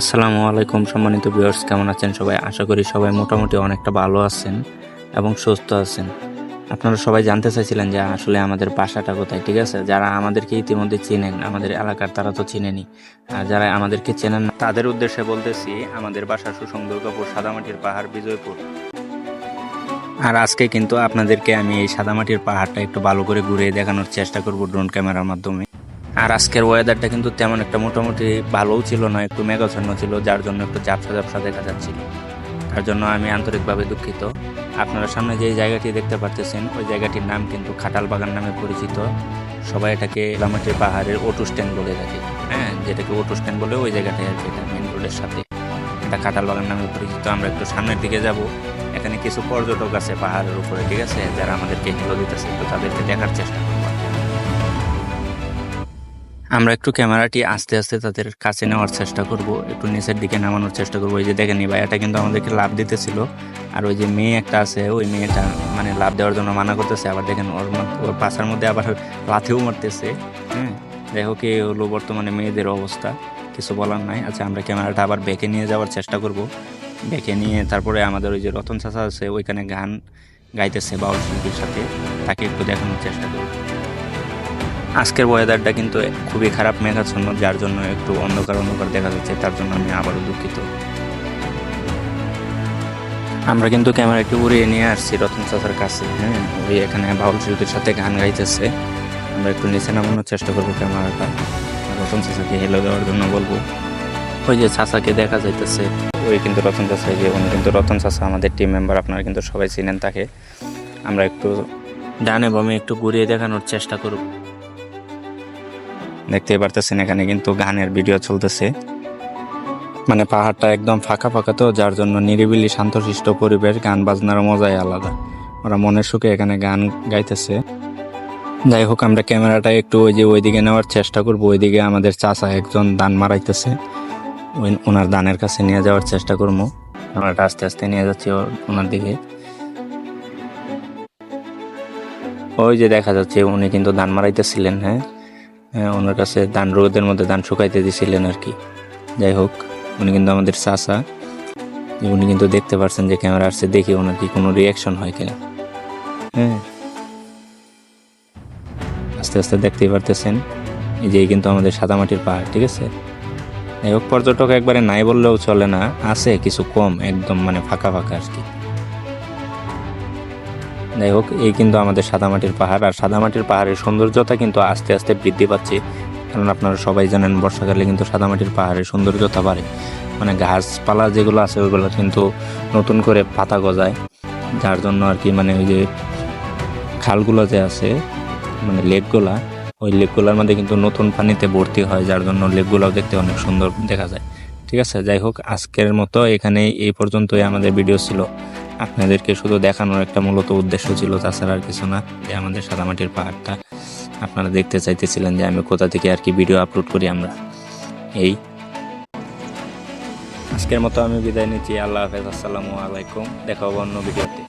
আসসালামু আলাইকুম সম্মানিত ভিউয়ার্স, কেমন আছেন সবাই? আশা করি সবাই মোটামুটি অনেকটা ভালো আছেন এবং সুস্থ আছেন। আপনারা সবাই জানতে চাইছিলেন যে আসলে আমাদের বাসাটা কোথায়, ঠিক আছে? যারা আমাদেরকে ইতিমধ্যে চিনেন, আমাদের এলাকার তারা তো চিনেনি। আর যারা আমাদেরকে চেনেন না, তাদের উদ্দেশ্যে বলতেছি, আমাদের বাসা সুসং দুর্গাপুর সাদামাটির পাহাড়, বিজয়পুর। আর আজকে কিন্তু আপনাদেরকে আমি এই সাদামাটির পাহাড়টা একটু ভালো করে ঘুরে দেখানোর চেষ্টা করব ড্রোন ক্যামেরার মাধ্যমে। আর আজকের ওয়েদারটা কিন্তু তেমন একটা মোটামুটি ভালোও ছিল না, একটু মেঘাচ্ছন্ন ছিল, যার জন্য একটু ঝাপসা ঝাপসা দেখা যাচ্ছিল। তার জন্য আমি আন্তরিকভাবে দুঃখিত। আপনারা সামনে যে জায়গাটি দেখতে পারতেছেন, ওই জায়গাটির নাম কিন্তু খাটাল বাগান নামে পরিচিত। সবাই এটাকে লামাটির পাহাড়ের অটো স্ট্যান্ড বলে থাকে। হ্যাঁ যেটাকে অটো স্ট্যান্ড বলে ওই জায়গাটাই কি, এটা মেন রোডের সাথে। এটা খাটাল বাগান নামে পরিচিত, আমরা একটু সামনের দিকে যাব। এখানে কিছু পর্যটক আছে পাহাড়ের উপরে, ঠিক আছে? যারা আমাদেরকে হেলো দিতেছে তো তাদেরকে দেখার চেষ্টা করব। আমরা একটু ক্যামেরাটি আস্তে আস্তে তাদের কাছে নেওয়ার চেষ্টা করব, একটু নিচের দিকে নামানোর চেষ্টা করব। ওই যে দেখেন এই ভাইয়াটা কিন্তু আমাদেরকে লাভ দিতেছিল। আর ওই যে মেয়ে একটা আছে, ওই মেয়েটা মানে লাভ দেওয়ার জন্য মানা করতেছে। আবার দেখেন ওর ওর পাশার মধ্যে আবার লাথেও মারতেছে হ্যাঁ? হোক, এই হলো বর্তমানে মেয়েদের অবস্থা, কিছু বলার নাই। আচ্ছা আমরা ক্যামেরাটা আবার বেঁকে নিয়ে যাওয়ার চেষ্টা করব। বেঁকে নিয়ে তারপরে আমাদের ওই যে রতন চাচা আছে, ওইখানে গান গাইতেছে বাউল শিল্পীর সাথে, তাকে একটু দেখানোর চেষ্টা করব। আজকের ওয়েদারটা কিন্তু খুবই খারাপ মেঘাচ্ছন্ন, যার জন্য একটু অন্ধকার অন্ধকার দেখা যাচ্ছে, তার জন্য আমি আবারও দুঃখিত। আমরা কিন্তু ক্যামেরাটি উড়িয়ে নিয়ে আসছি রতন চাচার কাছে হ্যাঁ? ওই এখানে বাউল শিল্পীর সাথে গান গাইতেছে। আমরা একটু নিচে নামানোর চেষ্টা করব ক্যামেরাটা। রতন চাচাকে হেলো দেওয়ার জন্য বলব। ওই যে চাচাকে দেখা যাইতেছে, ওই কিন্তু রতন চাচা যে উনি কিন্তু রতন চাচা, আমাদের টিম মেম্বার আপনারা কিন্তু সবাই চিনেন তাকে। আমরা একটু ডানে বামে একটু ঘুরিয়ে দেখানোর চেষ্টা করব। দেখতেই পারতেছেন এখানে কিন্তু গানের ভিডিও চলতেছে। মানে পাহাড়টা একদম ফাঁকা ফাঁকা তো যার জন্য নিরিবিলি শান্তশিষ্ট পরিবেশ গান বাজনার মজাই আলাদা। ওরা মনের সুখে এখানে গান গাইতেছে। যাই হোক আমরা ক্যামেরাটা একটু ওই যে ওইদিকে নেওয়ার চেষ্টা করব। ওইদিকে আমাদের চাচা একজন দান মারাইতেছে। ওই ওনার দানের কাছে নিয়ে যাওয়ার চেষ্টা করব। ক্যামেরাটা আস্তে আস্তে নিয়ে যাচ্ছি ওনার দিকে। ওই যে দেখা যাচ্ছে উনি কিন্তু দান মারাইতেছিলেন হ্যাঁ, ওনার কাছে ধান রোদের মধ্যে ধান শুকাইতে দিছিলেন আর কি। যাই হোক, উনি কিন্তু আমাদের চাচা। উনি কিন্তু দেখতে পারছেন যে ক্যামেরা আসছে, দেখি ওনার কি কোনো রিয়াকশন হয় কিনা। হ্যাঁ। আস্তে আস্তে দেখতেই পারতেছেন, এই যে কিন্তু আমাদের সাদামাটির পাহাড়, ঠিক আছে? যাই হোক, পর্যটক একবারে নাই বললেও চলে না, আছে কিছু কম, একদম মানে ফাঁকা ফাঁকা আর কি। যাই হোক, এই কিন্তু আমাদের সাদামাটির পাহাড়, আর সাদামাটির পাহাড়ের সৌন্দর্যতা কিন্তু আস্তে আস্তে বৃদ্ধি পাচ্ছে। কারণ আপনারা সবাই জানেন, বর্ষাকালে কিন্তু সাদামাটির পাহাড়ের সৌন্দর্যতা বাড়ে। মানে গাছপালা যেগুলো আছে ওইগুলো কিন্তু নতুন করে পাতা গজায়। যার জন্য আর কি মানে ওই যে খালগুলো যে আছে মানে লেকগুলা, ওই লেকগুলোর মধ্যে কিন্তু নতুন পানিতে ভর্তি হয়, যার জন্য লেকগুলোও দেখতে অনেক সুন্দর দেখা যায়। ঠিক আছে, যাই হোক, আজকের মতো এখানে এই পর্যন্তই আমাদের ভিডিও ছিল। আপনাদেরকে শুধু দেখানোর একটা মূলত উদ্দেশ্য ছিল, তাছাড়া আর কিছু না, যে আমাদের সাদামাটির পাহাড়টা আপনারা দেখতে চাইতেছিলেন যে আমি কোথা থেকে আর কি ভিডিও আপলোড করি আমরা। এই। আজকের মতো আমি বিদায় নিচ্ছি। আল্লাহ হাফেজ। আসসালামু আলাইকুম। দেখা হব অন্য ভিডিওতে।